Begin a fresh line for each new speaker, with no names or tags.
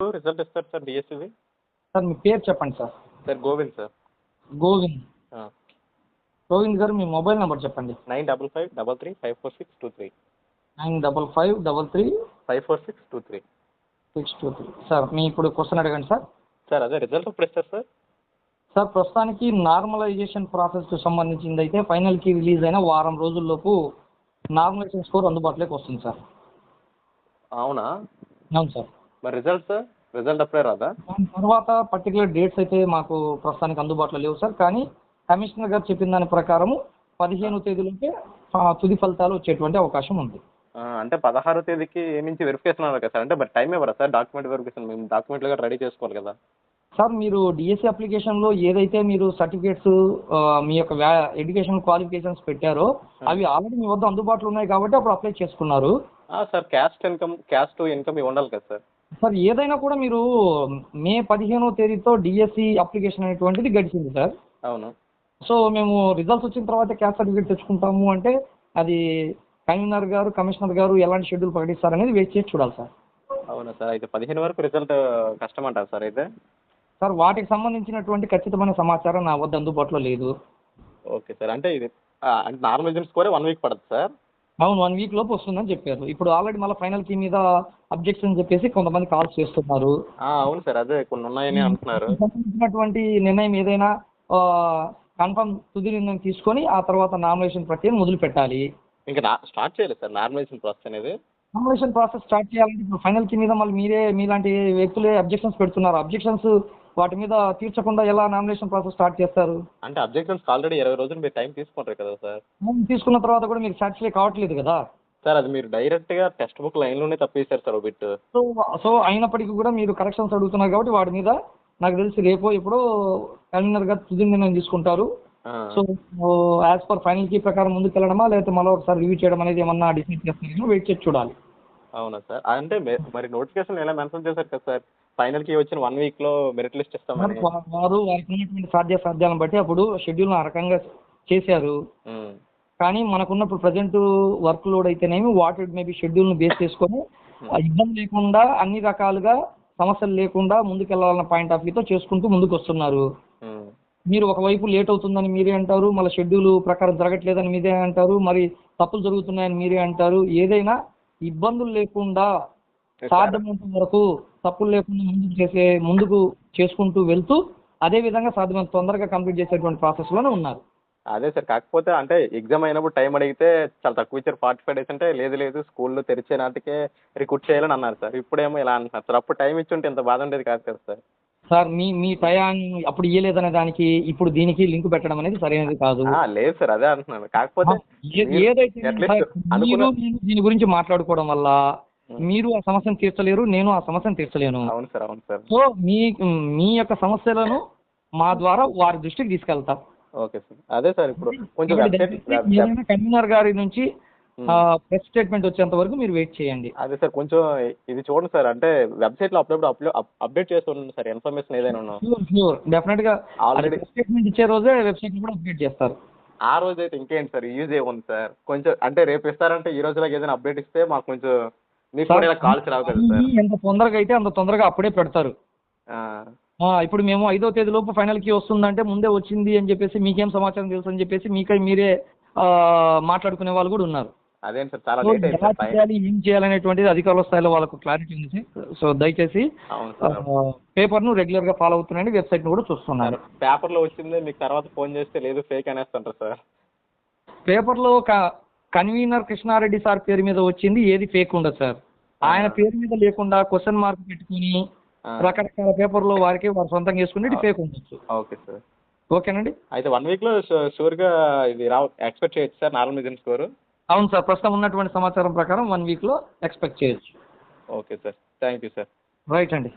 Result ఇస్తారు sir డిఎస్సివి
sir మీ పేరు చెప్పండి sir
sir Govind sir
Govind Govind గారు మీ మొబైల్ నెంబర్ చెప్పండి.
Nine double five double three five four six two three
nine double five double three
five four six two three
six two three sir మీ ఇప్పుడు question అడగండి sir
sir అదే result ఎప్పుడు ఇస్తారు sir
sir ప్రస్తుతానికి normalisation ప్రాసెస్కి సంబంధించింది అయితే ఫైనల్కి రిలీజ్ అయిన వారం రోజుల్లోపు నార్మలైజేషన్ స్కోర్ అందుబాటులోకి వస్తుంది సార్
అవునా?
అవును సార్
మరి రిజల్ట్ సార్ రిజల్ట్ అప్పుడే రాదా?
దాని తర్వాత పర్టికులర్ డేట్స్ అయితే మాకు ప్రస్తుతానికి అందుబాటులో లేవు సార్ కానీ కమిషనర్ గారు చెప్పిన దాని ప్రకారము పదిహేను తేదీలోకే ఆ, తుది ఫలితాలు వచ్చేటువంటి అవకాశం ఉంది.
ఆ, అంటే పదహారో తేదీకి నుంచి వెరిఫికేషన్ అన్నారు కదా సార్ అంటే మరి టైం ఇవ్వరా సార్ డాక్యుమెంట్ వెరిఫికేషన్ మేము డాక్యుమెంట్లు కూడా రెడీ చేసుకోవాలి కదా.
సార్ మీరు డిఎస్సి అప్లికేషన్లో ఏదైతే మీరు సర్టిఫికేట్స్ మీ యొక్క వ్యా ఎడ్యుకేషన్ క్వాలిఫికేషన్స్ పెట్టారో అవి ఆల్రెడీ మీ వద్ద అందుబాటులో ఉన్నాయి కాబట్టి అప్పుడు అప్లై చేసుకున్నారు.
ఆ, sir caste income caste income ఇవి ఉండాలి కదా సార్
సార్ ఏదైనా కూడా మీరు మే పదిహేనో తేదీతో డిఎస్సి అప్లికేషన్ అనేటువంటిది గడిచింది సార్.
అవును.
సో మేము రిజల్ట్స్ వచ్చిన తర్వాత క్యాస్ట్ సర్టిఫికేట్ తెచ్చుకుంటాము అంటే అది కన్వీనర్ గారు కమిషనర్ గారు ఎలాంటి షెడ్యూల్ ప్రకటిస్తారనేది వెయిట్ చేసి చూడాలి సార్.
అవునా సార్ అయితే పదిహేను వరకు రిజల్ట్ కష్టం అంటారు సార్ అయితే?
సార్ వాటికి సంబంధించినటువంటి ఖచ్చితమైన సమాచారం నా వద్ద అందుబాటులో లేదు.
ఓకే సార్ అంటే ఇది నార్మల్ స్కోరే వన్ వీక్ పడుతుంది సార్?
అవును వన్ వీక్ లోపు వస్తుందని చెప్పారు. ఇప్పుడు ఆల్రెడీ మళ్ళీ ఫైనల్ కీ మీద అబ్జెక్షన్ చెప్పేసి కొంతమంది కాల్స్ చేస్తున్నారు.
అవును సార్ అదే కొన్ని ఉన్నాయని అంటున్నారు.
నిర్ణయం ఏదైనా కన్ఫర్మ్ తుది నిర్ణయం తీసుకొని ఆ తర్వాత నామినేషన్ ప్రక్రియ మొదలు పెట్టాలి
ఇంకా స్టార్ట్ చేయలేదు సార్ నార్మలైజేషన్ ప్రాసెస్ అనేది?
నామినేషన్ ప్రాసెస్ స్టార్ట్ చేయాలంటే ఇప్పుడు ఫైనల్కి మీద మళ్ళీ మీరే మీలాంటి వ్యక్తులే అబ్జెక్షన్స్ పెడుతున్నారు. అబ్జెక్షన్స్ వాటి మీద తీర్చకుండా ఎలా నామినేషన్ ప్రాసెస్ స్టార్ట్ చేస్తారు?
అంటే అబ్జెక్షన్స్ ఆల్రెడీ ఇరవై రోజులు మీరు టైం తీసుకుంటారు కదా సార్.
తీసుకున్న తర్వాత కూడా మీరు సాటిస్ఫై కావట్లేదు కదా?
సార్ అది మీరు డైరెక్ట్గా టెక్స్ట్ బుక్ లైన్లోనే తప్పేశారు సార్ బిట్
సో సో అయినప్పటికీ కూడా మీరు కరెక్షన్స్ అడుగుతున్నారు కాబట్టి వాటి మీద నాకు తెలిసి రేపో ఎప్పుడో కన్వీనర్ గారు తుది నిర్ణయం తీసుకుంటారు. So as per final key ప్రకారం ముందుకు వెళ్ళడమా లేకపోతే మళ్ళీ ఒకసారి రివ్యూ చేయడం అనేది ఏమన్నా డిసైడ్ చేస్తారేమో వెయిట్ చేసి చూడాలి.
అవునా సార్? అంటే మరి నోటిఫికేషన్ ఎలా మెన్షన్ చేశారు కదా సార్? ఫైనల్కి వచ్చిన వన్ వీక్లో మెరిట్ లిస్ట్ ఇస్తామని.
వా- వారు వారికి సాధ్య సాధ్యాలను బట్టి అప్పుడు షెడ్యూల్ ఆ రకంగా చేశారు. కానీ మనకున్నప్పుడు ప్రజెంట్ వర్క్ లోడ్ అయితేనేమి వాటి మేబీ షెడ్యూల్ను బేస్ చేసుకొని ఇబ్బంది లేకుండా అన్ని రకాలుగా సమస్యలు లేకుండా ముందుకెళ్ళాలన్న పాయింట్ ఆఫ్ వ్యూతో చేసుకుంటూ ముందుకు వస్తున్నారు. మీరు ఒకవైపు లేట్ అవుతుందని మీరే అంటారు మళ్ళీ షెడ్యూల్ ప్రకారం జరగట్లేదని మీరే అంటారు మరి తప్పులు జరుగుతున్నాయని మీరే అంటారు ఏదైనా ఇబ్బందులు లేకుండా సాధ్యమైనంత వరకు తప్పులు లేకుండా ముందుకు చేసే ముందుకు చేసుకుంటూ వెళ్తూ అదే విధంగా సాధ్యమైనంత తొందరగా కంప్లీట్ చేసేటువంటి ప్రాసెస్లోనే ఉన్నారు.
అదే సార్ కాకపోతే అంటే ఎగ్జామ్ అయినప్పుడు టైం అడిగితే చాలా తక్కువ ఇచ్చారు. ఫార్టీ ఫైవ్ డేస్ అంటే లేదు లేదు స్కూల్లో తెరిచే నాటికే రిక్రూట్ చేయాలని అన్నారు సార్. ఇప్పుడేమో ఇలా అంటున్నారు సార్. అప్పుడు టైం ఇచ్చి ఉంటే ఇంత బాధ ఉండేది కాదు కదా సార్.
సార్ మీ మీ టయాన్ని అప్పుడు ఇయ్యలేదనే దానికి ఇప్పుడు దీనికి లింక్ పెట్టడం అనేది సరైనది కాదు.
లేదు సార్ అదే అంటున్నాను. కాకపోతే
ఏదైతే దీని గురించి మాట్లాడుకోవడం వల్ల. మీరు ఆ సమస్యను తీర్చలేరు నేను ఆ సమస్యను తీర్చలేను.
అవును సార్ అవును సార్.
సో మీ మీ యొక్క సమస్యలను మా ద్వారా వారి దృష్టికి తీసుకెళ్తాం.
Okay sir. అదే సార్ ఇప్పుడు కొంచెం వెబ్సైట్
కన్వీనర్ గారి నుంచి. ప్రెస్ స్టేట్మెంట్ వచ్చేంత వరకు మీరు వెయిట్ చేయండి.
అదే సార్ కొంచెం ఇది చూడండి సార్. అంటే వెబ్సైట్లో అప్పుడప్పుడు అప్లో అప్డేట్ చేస్తూ ఉండండి సార్ ఇన్ఫర్మేషన్ ఏదైనా ఉన్నా
డెఫినెట్గా
Already-
స్టేట్మెంట్ ఇచ్చే రోజే వెబ్సైట్ కూడా అప్డేట్ చేస్తారు.
ఆ రోజు అయితే ఇంకేంటి సార్ యూజ్ ఏముంది సార్? కొంచెం అంటే రేపు ఇస్తారంటే ఈ రోజులాగా ఏదైనా అప్డేట్ ఇస్తే మాకు కొంచెం మీకు కూడా ఇలా కాల్స్ రావు కదా సార్.
ఎంత తొందరగా అయితే అంత తొందరగా అప్పుడే పెడతారు. ఇప్పుడు మేము ఐదో తేదీ లోపు ఫైనల్కి వస్తుందంటే ముందే వచ్చింది అని చెప్పేసి మీకేం సమాచారం తెలుసు అని చెప్పేసి మీకై మీరే మాట్లాడుకునే వాళ్ళు కూడా ఉన్నారు.
అదేంటి సార్ చాలా లేట్ అయింది
చేయాలి ఏం చేయాలనేటువంటిది అధికారుల స్థాయిలో వాళ్ళకు క్లారిటీ ఉంది సో దయచేసి
సార్
పేపర్ను రెగ్యులర్గా ఫాలో అవుతున్నాండి వెబ్సైట్ను కూడా చూస్తున్నారు.
సార్ పేపర్లో వచ్చింది మీకు తర్వాత ఫోన్ చేస్తే లేదు ఫేక్ అనేస్తుంటారు సార్.
పేపర్లో కన్వీనర్ కృష్ణారెడ్డి సార్ పేరు మీద వచ్చింది ఏది ఫేక్ ఉండదు సార్. ఆయన పేరు మీద లేకుండా క్వశ్చన్ మార్క్ పెట్టుకుని రకరకాల పేపర్లో వారికి వారు సొంతంగా వేసుకునేది ఫేక్ ఉండొచ్చు.
Okay sir.
ఓకేనండి?
అయితే వన్ వీక్లో షూర్గా ఇది రావు ఎక్స్పెక్ట్ చేయొచ్చు సార్ నార్మల్ మిజన్ స్కోర్
అవును సార్ ప్రస్తుతం ఉన్నటువంటి సమాచారం ప్రకారం వన్ వీక్లో ఎక్స్పెక్ట్ చేయొచ్చు.
Okay sir. Thank you sir
right అండి.